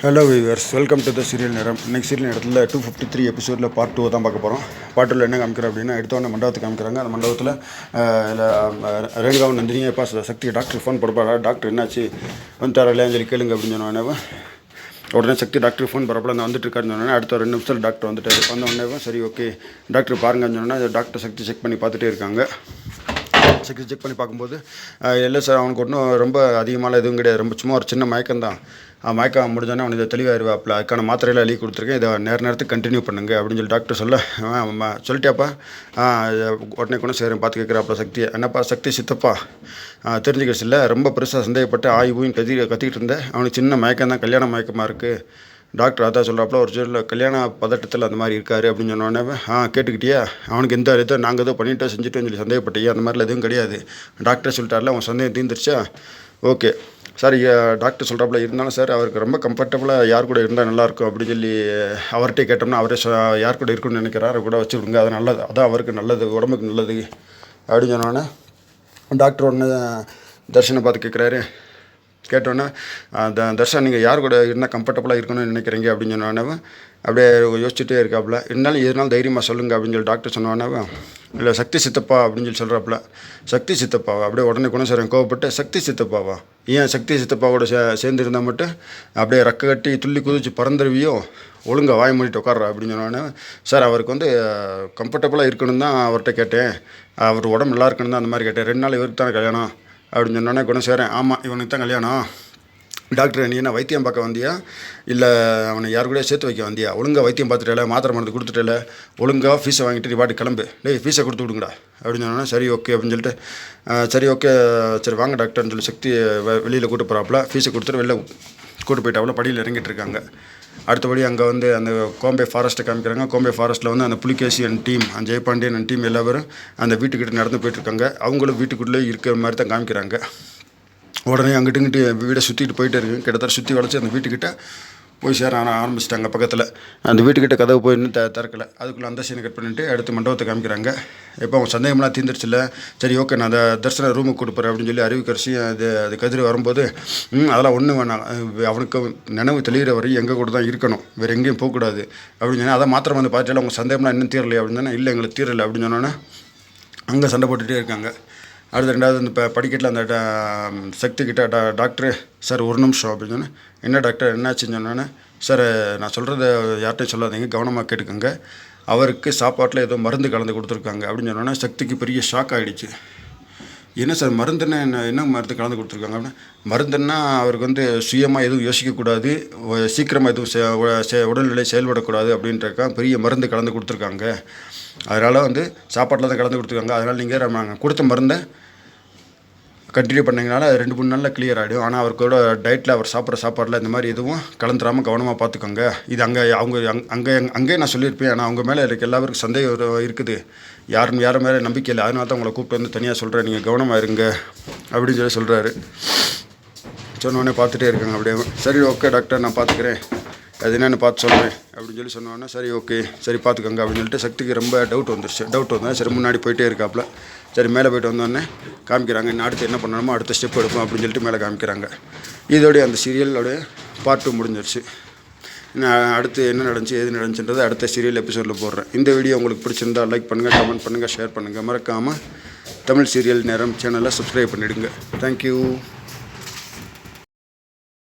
Hello viewers welcome to the serial நேரம். Next serial நேரத்தில் two fifty three எபிசோடில் part two தான் பார்க்க போகிறோம் பார்ட் டூவில் என்ன காமிக்கிறோம் அப்படின்னா எடுத்தோடனே மண்டபத்தை காமிக்கிறாங்க. அந்த மண்டபத்தில் ரேணுகாவும் நந்தினியும் பாஸ் சக்தி டாக்டர் ஃபோன் போடுப்பாரா டாக்டர் என்னாச்சு? வந்துட்டாரா இல்லையான்னு சொல்லி கேளுங்க அப்படின்னு சொன்னோடனே உடனே சக்தி டாக்டர் ஃபோன் போகிறப்பல அந்த வந்துட்டு இருக்காருன்னு சொன்னோன்னே அடுத்த ரெண்டு நிமிஷத்தில் டாக்டர் வந்துட்டார். வந்த உடனே சரி ஓகே டாக்டர் பாருங்கன்னு சொன்னோன்னா டாக்டர் சக்தி செக் பண்ணி பார்த்துட்டே இருக்காங்க. செக் செக் பண்ணி பார்க்கும்போது இல்லை சார் அவனுக்கு ஒன்றும் ரொம்ப அதிகமாலாம் எதுவும் கிடையாது. ரொம்ப சும்மா ஒரு சின்ன மயக்கம் தான். மயக்கம் முடிஞ்சோடனே அவனுக்கு இதை தெளிவாயிருவாப்பில் அதுக்கான மாத்திரையில் எழுதி கொடுத்துருக்கேன். இதை நேர நேரத்துக்கு கண்டினியூ பண்ணுங்க அப்படின்னு சொல்லி டாக்டர் சொல்ல அவன், சொல்லிட்டியாப்பா உடனே கூட சேரும் பார்த்து கேட்குறாப்புல சக்தி. என்னப்பா சக்தி சித்தப்பா? தெரிஞ்சுக்கிடுச்சு இல்லை. ரொம்ப பெருசாக சந்தேகப்பட்டு ஆய்வும் கத்தி கத்திக்கிட்டு இருந்தேன் அவனுக்கு சின்ன மயக்கம் தான் கல்யாண மயக்கமாக இருக்குது டாக்டர் அதான் சொல்கிறாப்புல ஒரு சில கல்யாண பதட்டத்தில் அந்த மாதிரி இருக்காரு அப்படின்னு சொன்னோடனே ஆ கேட்டுக்கிட்டியா? அவனுக்கு எந்த இதோ? நாங்கள் ஏதோ பண்ணிட்டோம் செஞ்சுட்டோம்னு சொல்லி சந்தேகப்பட்டியா? அந்த மாதிரிலாம் எதுவும் கிடையாது. டாக்டர் சொல்லிட்டார்ல அவன் சந்தேகம் தீர்ந்துருச்சா? ஓகே. சார் டாக்டர் சொல்கிறாப்புல இருந்தாலும் சார் அவருக்கு ரொம்ப கம்ஃபர்டபுளாக யார் கூட இருந்தால் நல்லாயிருக்கும் அப்படின்னு சொல்லி அவர்கிட்ட கேட்டோம்னா அவரே யார் கூட இருக்குன்னு நினைக்கிறாரு அவர் கூட வச்சு விடுங்க அது நல்லது அதான் அவருக்கு நல்லது உடம்புக்கு நல்லது அப்படின்னு சொன்னோன்னே டாக்டர் ஒன்று தர்ஷனை பார்த்து கேட்குறாரு கேட்டோன்னே த தர்ஷன் நீங்கள் யார் கூட இருந்தால் கம்ஃபர்டபுளாக இருக்கணும்னு நினைக்கிறீங்க? அப்படின்னு சொன்னோன்னே அப்படியே யோசிச்சுட்டே இருக்காப்புல. இருந்தாலும் எதுனாலும் தைரியமாக சொல்லுங்க அப்படின்னு சொல்லி டாக்டர் சொன்னோன்னே இல்லை சக்தி சித்தப்பா அப்படின்னு சொல்லி சொல்கிறாப்புல சக்தி சித்தப்பாவா? அப்படியே உடனே குணசேரன் கோவப்பட்டு சக்தி சித்தப்பாவா? ஏன் சக்தி சித்தப்பாவோட சே சேர்ந்து இருந்தால் மட்டும் அப்படியே ரக்க கட்டி துள்ளி குதிச்சு பறந்துருவியோ? ஒழுங்கா வாய் மூடிட்டு உட்கார்றா அப்படின்னு சொன்னோன்னே சார் அவருக்கு வந்து கம்ஃபர்டபுளாக இருக்கணும் தான் அவர்கிட்ட கேட்டேன். அவர் உடம்பு நல்லா இருக்கணும் தான் அந்த மாதிரி கேட்டேன். ரெண்டு நாள் இவருக்கு தானே கல்யாணம். அப்படின்னு சொன்னோன்னே குணசேரன் ஆமாம் இவனுக்கு தான் கல்யாணம். டாக்டர் நீ என்ன வைத்தியம் பார்க்க வந்தியா? இல்லை அவனை யார் கூட சேர்த்து வைக்க வந்தியா? ஒழுங்காக வைத்தியம் பார்த்துட்டல மாத்திரை மருந்து கொடுத்துட்டல. ஒழுங்காக ஃபீஸை வாங்கிட்டு நீ பாட்டு கிளம்பு. டேய் ஃபீஸை கொடுத்து விடுங்கடா அப்படின்னு சொன்னோன்னா சரி ஓகே அப்படின்னு சொல்லிட்டு சரி ஓகே சரி வாங்க டாக்டர்னு சொல்லி சக்தி வெளியில் கூட்டு போகிறாப்புல ஃபீஸை கொடுத்துட்டு வெளில கூட்டு போயிட்டாப்புல படியில் இறங்கிட்டு இருக்காங்க அடுத்தபடி அங்கே வந்து அந்த கோம்பே ஃபாரஸ்ட்டை காமிக்கிறாங்க. கோம்பே ஃபாரஸ்ட்டில் வந்து அந்த புலிகேசியன் டீம் அந்த ஜெயபாண்டியன் டீம் எல்லாரும் அந்த வீட்டுக்கிட்ட நடந்து போயிட்டுருக்காங்க. அவங்களும் வீட்டுக்குள்ளே இருக்கிற மாதிரி தான் காமிக்கிறாங்க. உடனே அங்கிட்டு இங்கிட்டு வீடை சுற்றிட்டு போயிட்டே இருக்கு. கிட்டத்தட்ட சுற்றி வளைச்சி அந்த வீட்டுக்கிட்ட போய் சேர ஆரம்பிச்சிட்டாங்க பக்கத்தில். அந்த வீட்டுக்கிட்ட கதவு போய் இன்னும் த திறக்கலை. அதுக்குள்ளே அந்த சீனை கட் பண்ணிட்டு அடுத்து மண்டபத்தை காமிக்கிறாங்க. இப்போ அவங்க சந்தேகம்லாம் தீர்ந்துருச்சுல சரி ஓகே நான் அந்த தர்சன ரூமுக்கு கொடுப்பேன் அப்படின்னு சொல்லி அறிவிக்கரிசி அது அது கதிர் வரும்போது ம் அதெல்லாம் ஒன்றும் வேணாம். அவனுக்கு நினைவு தெளிகிற வரையும் எங்கள் கூட தான் இருக்கணும். வேறு எங்கேயும் போகக்கூடாது அப்படின்னு சொன்னால் அதை மாத்திரம் வந்து பார்த்துட்டு அவங்க சந்தேகம்லாம் இன்னும் தீரலை அப்படின்னு சொன்னா, இல்லை எங்களுக்கு தீரலை. அப்படின்னு சொன்னோன்னே அங்கே சண்டை போட்டுகிட்டே இருக்காங்க. அடுத்து ரெண்டாவது இந்த ப- படிக்கட்டில் அந்த டா- சக்தி கிட்ட டா டாக்டரு சார் ஒரு நிமிஷம் அப்படின்னு சொன்னேன். என்ன டாக்டர் என்னாச்சுன்னு சொன்னோன்னே சார் நான் சொல்கிறத யார்கிட்டையும் சொல்லாதீங்க கவனமாக கேட்டுக்கோங்க. அவருக்கு சாப்பாட்டில் ஏதோ மருந்து கலந்து கொடுத்துருக்காங்க அப்படின்னு சொன்னோன்னா சக்திக்கு பெரிய ஷாக் ஆகிடுச்சு என்ன சார் மருந்துன்னா என்ன என்ன மருந்து கலந்து கொடுத்துருக்காங்க அப்படின்னா? மருந்துன்னா அவருக்கு வந்து சுயமாக எதுவும் யோசிக்கக்கூடாது சீக்கிரமாக எதுவும் செ- உடல்நிலை செயல்படக்கூடாது அப்படின்றக்கா பெரிய மருந்து கலந்து கொடுத்துருக்காங்க. அதனால் வந்து சாப்பாட்டில் தான் கலந்து கொடுத்துருக்காங்க. அதனால் நீங்கள் நாங்கள் கொடுத்த மருந்தை கண்டினியூ பண்ணிங்கனால அது ரெண்டு மூணு நாளில் கிளியர் ஆகிடும் ஆனால் அவருக்கோட டயட்டில் அவர் சாப்பிட்ற சாப்பாடில் இந்த மாதிரி எதுவும் கலந்துராமல் கவனமாக பார்த்துக்கோங்க. இது அங்கே அவங்க அங்- அங்கே அங்கேயே நான் சொல்லியிருப்பேன். ஆனால் அவங்க மேலே எனக்கு எல்லாருக்கும் சந்தேகம் இருக்குது. யாரும் யாரும் மேலே நம்பிக்கை இல்லை. அதனால தான் உங்களை கூப்பிட்டு வந்து தனியாக சொல்கிறேன் நீங்கள் கவனமாக இருங்க அப்படின்னு சொல்லி சொல்கிறாரு சொன்னோடனே பார்த்துட்டே இருக்காங்க அப்படியே. சரி ஓகே டாக்டர் நான் பார்த்துக்கிறேன். அது என்னென்னு பார்த்து சொல்கிறேன் அப்படின்னு சொல்லி சொன்னோன்னே சரி ஓகே சரி பார்த்துக்கோங்க அப்படின்னு சொல்லிட்டு சக்திக்கு ரொம்ப டவுட் வந்துருச்சு. டவுட் வந்தோடனே சரி முன்னாடி போயிட்டே இருக்காப்புல. சரி மேலே போயிட்டு வந்தோடனே காமிக்கிறாங்க இன்னும் அடுத்து என்ன பண்ணணுமோ அடுத்த ஸ்டெப் எடுப்போம் அப்படின்னு சொல்லிட்டு மேலே காமிக்கிறாங்க. இதோடைய அந்த சீரியலோடைய பார்ட் டூ முடிஞ்சிருச்சு. நான் அடுத்து என்ன நடந்துச்சு எது நடந்துச்சுன்றது அடுத்த சீரியல் எபிசோடில் போடுறேன். இந்த வீடியோ உங்களுக்கு பிடிச்சிருந்தா லைக் பண்ணுங்கள் கமெண்ட் பண்ணுங்கள் ஷேர் பண்ணுங்கள் மறக்காமல் தமிழ் சீரியல் நேரம் சேனலை சப்ஸ்கிரைப் பண்ணிவிடுங்க தேங்க்யூ